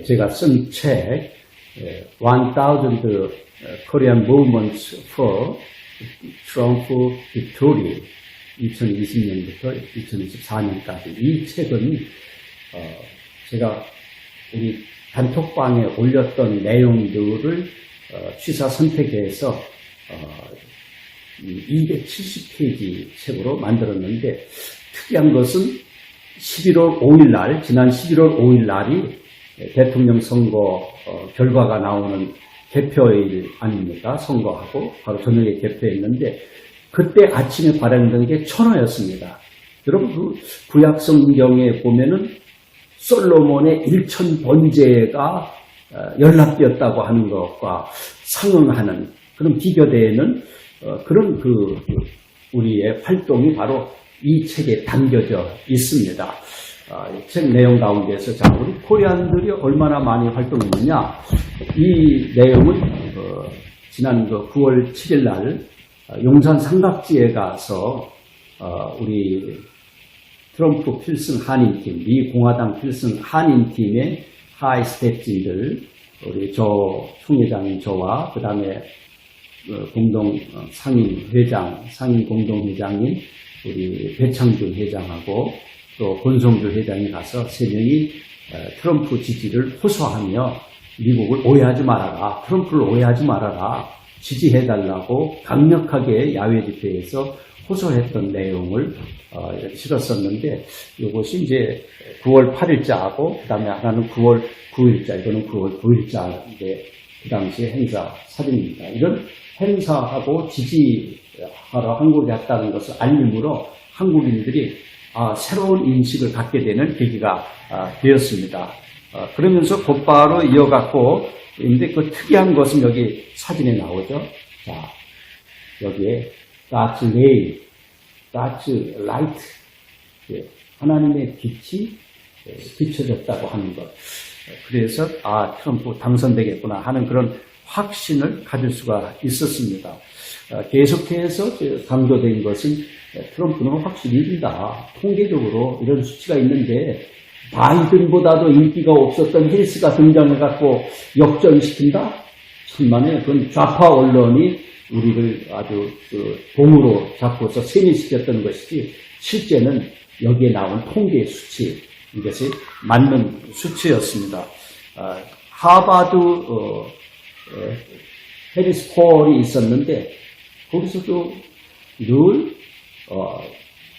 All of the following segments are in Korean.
예, 제가 쓴 책, 예, 1000 Korean Movements for Trump Victory 2020년부터 2024년까지. 이 책은 어, 제가 우리 단톡방에 올렸던 내용들을 어, 취사 선택해서 어, 270페이지 책으로 만들었는데 특이한 것은 11월 5일 날, 지난 11월 5일 날이 대통령 선거 어, 결과가 나오는 개표일 아닙니까? 선거하고 바로 저녁에 개표했는데 그때 아침에 발행된 게 천호였습니다. 여러분 그 구약 성경에 보면은 솔로몬의 일천 번제가 어, 연락되었다고 하는 것과 상응하는 그런 비교되는 어, 그런 그 우리의 활동이 바로 이 책에 담겨져 있습니다. 아, 이책 내용 가운데서 자 우리 코리안들이 얼마나 많이 활동했느냐. 이 내용은 어, 지난 그 9월 7일 날 어, 용산 삼각지에 가서 어, 우리 트럼프 필승 한인팀, 미 공화당 필승 한인팀의 하이 스텝진들, 우리 저 총회장인 저와 그 다음에 어, 공동 어, 상임 회장, 상임 공동 회장인 우리 배창준 회장하고 또 권성주 회장이 가서 세 명이 어, 트럼프 지지를 호소하며 미국을 오해하지 말아라, 트럼프를 오해하지 말아라, 지지해달라고 강력하게 야외 집회에서 호소했던 내용을 어, 실었었는데 이것이 이제 9월 8일자하고 그다음에 하나는 9월 9일자 이거는 9월 9일자인데 그 당시 행사 사진입니다. 이런 행사하고 지지하러 한국에 왔다는 것을 알림으로 한국인들이 아, 새로운 인식을 갖게 되는 계기가 아, 되었습니다. 어, 그러면서 곧바로 이어갔고 근데 그 특이한 것은 여기 사진에 나오죠. 자, 여기에 God's way, God's light, 예, 하나님의 빛이 예, 비춰졌다고 하는 것. 그래서 아 트럼프 당선되겠구나 하는 그런 확신을 가질 수가 있었습니다. 어, 계속해서 저 강조된 것은 트럼프는 확실히 이긴다. 통계적으로 이런 수치가 있는데 바이든보다도 인기가 없었던 헬스가 등장해갖고 역전시킨다? 천만에 그건 좌파 언론이 우리를 아주 그 봉으로 잡고서 세뇌시켰던 것이지 실제는 여기에 나온 통계 수치 이것이 맞는 수치였습니다. 아, 하바드 어, 어, 해리스 폴이 있었는데 거기서도 늘 어,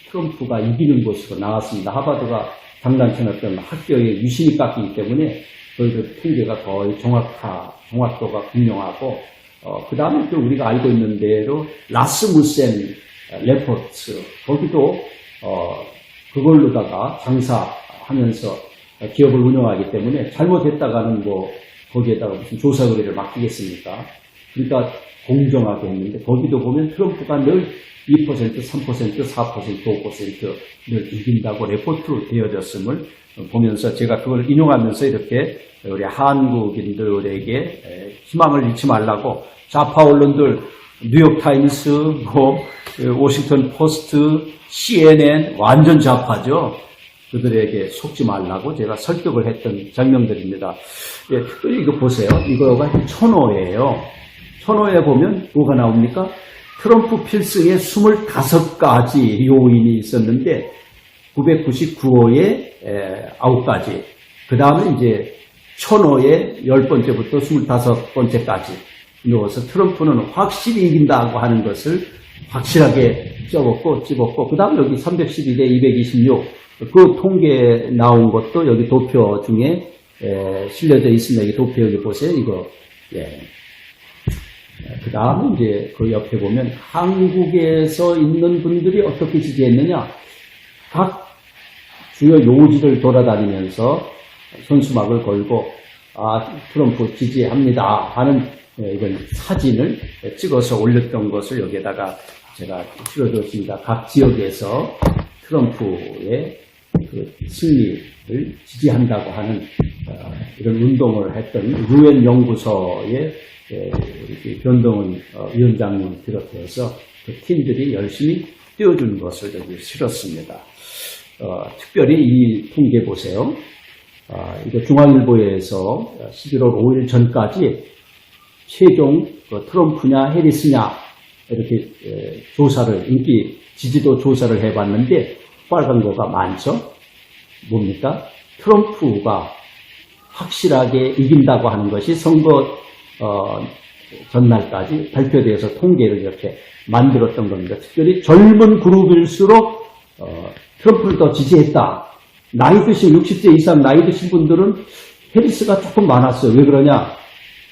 트럼프가 이기는 것으로 나왔습니다. 하바드가 장난쳐놨던 학교의 유신이 깎이기 때문에 그 통계가 거의 정확하, 정확도가 분명하고 어, 그 다음에 또 우리가 알고 있는 대로 라스무센 레포트 거기도 어, 그걸로다가 장사하면서 기업을 운영하기 때문에 잘못했다가는 뭐 거기에다가 무슨 조사 의뢰를 맡기겠습니까? 그러니까 공정하게 했는데 거기도 보면 트럼프가 늘 2%, 3%, 4%, 5%를 이긴다고 레포트로 되어졌음을 보면서 제가 그걸 인용하면서 이렇게 우리 한국인들에게 희망을 잃지 말라고 좌파 언론들 뉴욕타임스, 뭐 워싱턴 포스트, CNN 완전 좌파죠. 그들에게 속지 말라고 제가 설득을 했던 장면들입니다. 예, 이거 보세요. 이거가 천호예요. 천호에 보면 뭐가 나옵니까? 트럼프 필승에 25가지 요인이 있었는데 999호에 9가지 그 다음에 이제 1000호에 10번째부터 25번째까지 넣어서 트럼프는 확실히 이긴다고 하는 것을 확실하게 적었고 집었고 그 다음 여기 311에 226 그 통계 나온 것도 여기 도표 중에 실려져 있습니다. 여기 도표 여기 보세요. 이거 예. 그 다음에 이제 그 옆에 보면 한국에서 있는 분들이 어떻게 지지했느냐. 각 주요 요지를 돌아다니면서 손수막을 걸고, 아, 트럼프 지지합니다. 하는 이런 사진을 찍어서 올렸던 것을 여기에다가 제가 실어줬습니다. 각 지역에서 트럼프의 그 승리를 지지한다고 하는 어, 이런 운동을 했던 유엔 연구소의 변동은 어, 위원장님 비롯해서 그 팀들이 열심히 띄워준 것을 여기 실었습니다. 어, 특별히 이 통계 보세요. 아, 이거 중앙일보에서 11월 5일 전까지 최종 그 트럼프냐 해리스냐 이렇게 에, 조사를 인기 지지도 조사를 해봤는데 빨간 거가 많죠. 뭡니까? 트럼프가 확실하게 이긴다고 하는 것이 선거 어, 전날까지 발표돼서 통계를 이렇게 만들었던 겁니다. 특별히 젊은 그룹일수록 어, 트럼프를 더 지지했다. 나이 드신 60세 이상 나이 드신 분들은 해리스가 조금 많았어요. 왜 그러냐?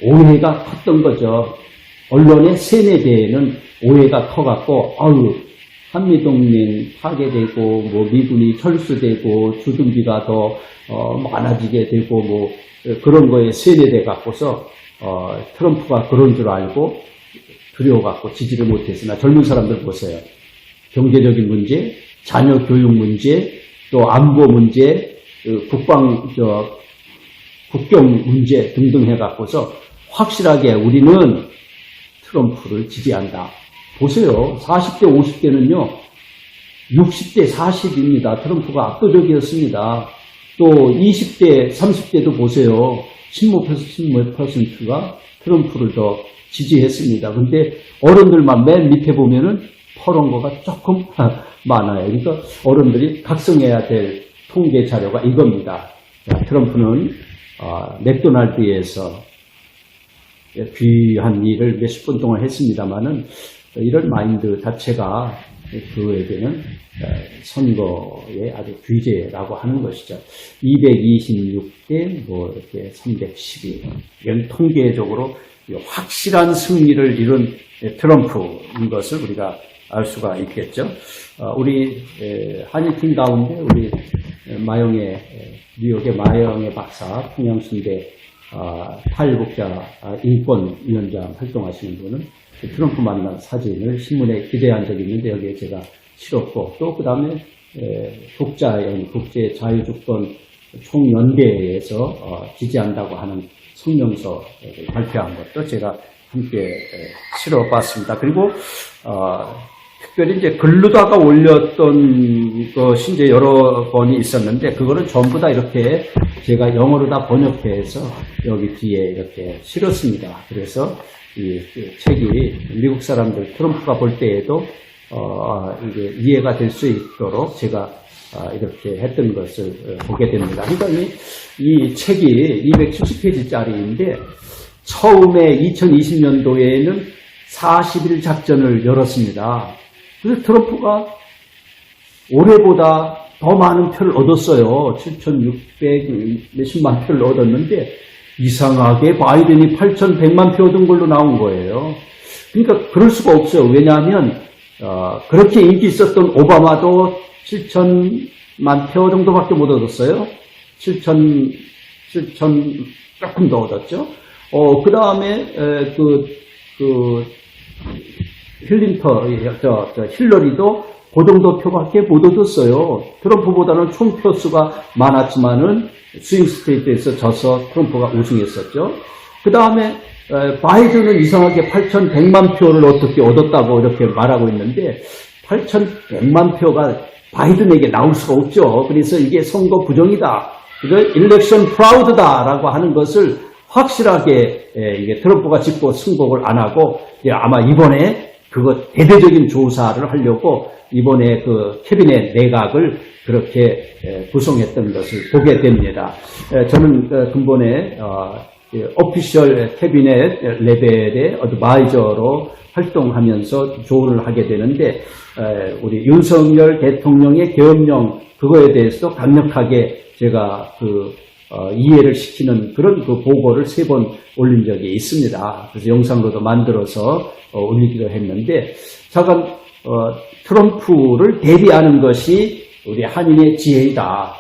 오해가 컸던 거죠. 언론의 세뇌대에는 오해가 커갖고 아유 한미동맹 파괴되고 뭐 미군이 철수되고 주둔비가 더 어, 많아지게 되고 뭐 그런 거에 세뇌돼 갖고서 어, 트럼프가 그런 줄 알고 두려워 갖고 지지를 못했으나 젊은 사람들 보세요. 경제적인 문제, 자녀 교육 문제, 또 안보 문제, 그 국방 저 국경 문제 등등 해갖고서 확실하게 우리는 트럼프를 지지한다. 보세요. 40대, 50대는요, 60대, 40입니다. 트럼프가 압도적이었습니다. 또 20대, 30대도 보세요. 15%, 15%가 트럼프를 더 지지했습니다. 근데 어른들만 맨 밑에 보면은 퍼런 거가 조금 많아요. 그러니까 어른들이 각성해야 될 통계 자료가 이겁니다. 자, 트럼프는 어, 맥도날드에서 귀한 일을 몇십 분 동안 했습니다만은 이런 마인드 자체가 그에게는 선거의 아주 귀재라고 하는 것이죠. 226대 뭐 이렇게 312 이런 통계적으로 확실한 승리를 이룬 트럼프인 것을 우리가 알 수가 있겠죠. 어, 우리 한일팀 가운데 우리 마영의 뉴욕의 마영의 박사 평양순대 아, 탈북자 아, 인권위원장 활동하시는 분은 트럼프 만난 사진을 신문에 기대한 적이 있는데 여기에 제가 실었고 또 그 다음에 독자연 국제 자유주권 총연대에서 어, 지지한다고 하는 성명서를 발표한 것도 제가 함께 실어봤습니다. 그리고 어, 특별히 이제 글루다가 올렸던 것이 이제 여러 번이 있었는데 그거는 전부 다 이렇게 제가 영어로 다 번역해서 여기 뒤에 이렇게 실었습니다. 그래서 이 책이 미국 사람들 트럼프가 볼 때에도 어, 이게 이해가 될 수 있도록 제가 아, 이렇게 했던 것을 보게 됩니다. 그러니까 이, 이 책이 270페이지짜리인데 처음에 2020년도에는 40일 작전을 열었습니다. 그래서 트럼프가 올해보다 더 많은 표를 얻었어요. 7,600 몇십만 표를 얻었는데 이상하게 바이든이 8,100만 표 얻은 걸로 나온 거예요. 그러니까 그럴 수가 없어요. 왜냐하면 어, 그렇게 인기 있었던 오바마도 7천만 표 정도밖에 못 얻었어요. 7천 7천 조금 더 얻었죠. 어, 그 다음에 그, 그 힐린터, 저, 저 힐러리도 그 정도 표밖에 못 얻었어요. 트럼프보다는 총 표수가 많았지만은 스윙 스테이트에서 져서 트럼프가 우승했었죠. 그 다음에 바이든은 이상하게 8,100만 표를 어떻게 얻었다고 이렇게 말하고 있는데 8,100만 표가 바이든에게 나올 수가 없죠. 그래서 이게 선거 부정이다. 이걸 일렉션 프라우드다라고 하는 것을 확실하게 이게 트럼프가 짚고 승복을 안 하고 아마 이번에 그거 대대적인 조사를 하려고 이번에 그 캐비넷 내각을 그렇게 구성했던 것을 보게 됩니다. 저는 그 근본에 오피셜 캐비넷 레벨의 어드바이저로 활동하면서 조언을 하게 되는데 우리 윤석열 대통령의 계엄령 그거에 대해서도 강력하게 제가 그 어, 이해를 시키는 그런 그 보고를 세 번 올린 적이 있습니다. 그래서 영상으로도 만들어서 어, 올리기로 했는데 잠깐 어, 트럼프를 대비하는 것이 우리 한인의 지혜이다.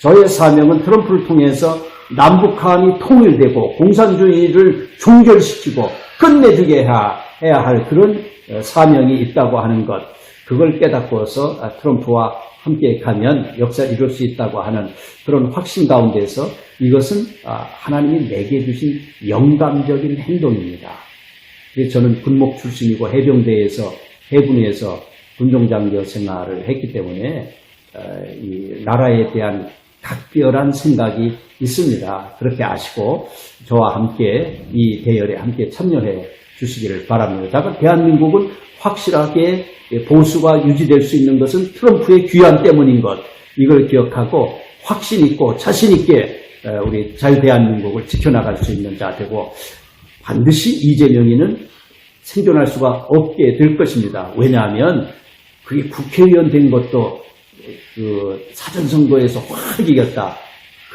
저의 사명은 트럼프를 통해서 남북한이 통일되고 공산주의를 종결시키고 끝내주게 해야 할 그런 사명이 있다고 하는 것. 그걸 깨닫고서 아, 트럼프와 함께 가면 역사를 이룰 수 있다고 하는 그런 확신 가운데서 이것은 아, 하나님이 내게 주신 영감적인 행동입니다. 저는 군목 출신이고 해병대에서 해군에서 군종장교 생활을 했기 때문에 어, 이 나라에 대한 각별한 생각이 있습니다. 그렇게 아시고 저와 함께 이 대열에 함께 참여해 주시기를 바랍니다. 자, 그럼 대한민국은 확실하게 보수가 유지될 수 있는 것은 트럼프의 귀환 때문인 것 이걸 기억하고 확신 있고 자신 있게 어, 우리 잘 대한민국을 지켜나갈 수 있는 자 되고 반드시 이재명이는 생존할 수가 없게 될 것입니다. 왜냐하면 그게 국회의원 된 것도 그 사전선거에서 확 이겼다.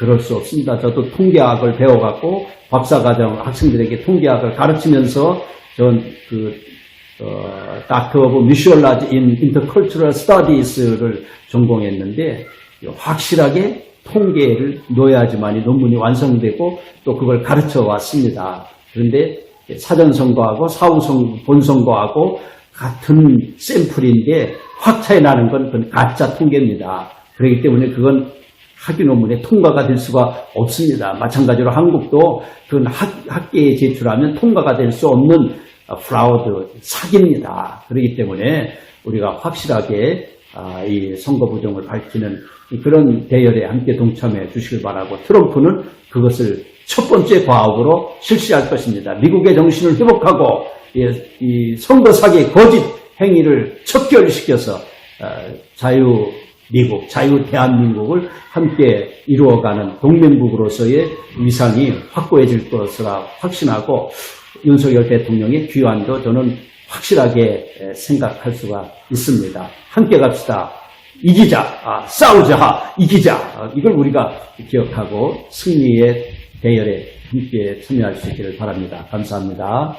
그럴 수 없습니다. 저도 통계학을 배워갖고 박사과정 학생들에게 통계학을 가르치면서 전그 어, Doctor of Visualize in Intercultural Studies를 전공했는데 확실하게 통계를 넣어야지만이 논문이 완성되고 또 그걸 가르쳐 왔습니다. 그런데 사전선거하고 사후선거, 본선거하고 같은 샘플인데 확 차이 나는 건 가짜 통계입니다. 그렇기 때문에 그건 학위 논문에 통과가 될 수가 없습니다. 마찬가지로 한국도 학, 학계에 제출하면 통과가 될 수 없는 어, 프라우드 사기입니다. 그렇기 때문에 우리가 확실하게 아, 이 선거 부정을 밝히는 그런 대열에 함께 동참해 주시길 바라고 트럼프는 그것을 첫 번째 과업으로 실시할 것입니다. 미국의 정신을 회복하고 이, 이 선거 사기 거짓 행위를 척결시켜서 어, 자유 미국, 자유 대한민국을 함께 이루어가는 동맹국으로서의 위상이 확고해질 것이라 확신하고 윤석열 대통령의 귀환도 저는 확실하게 생각할 수가 있습니다. 함께 갑시다. 이기자, 아, 싸우자, 이기자. 아, 이걸 우리가 기억하고 승리의 대열에 함께 참여할 수 있기를 바랍니다. 감사합니다.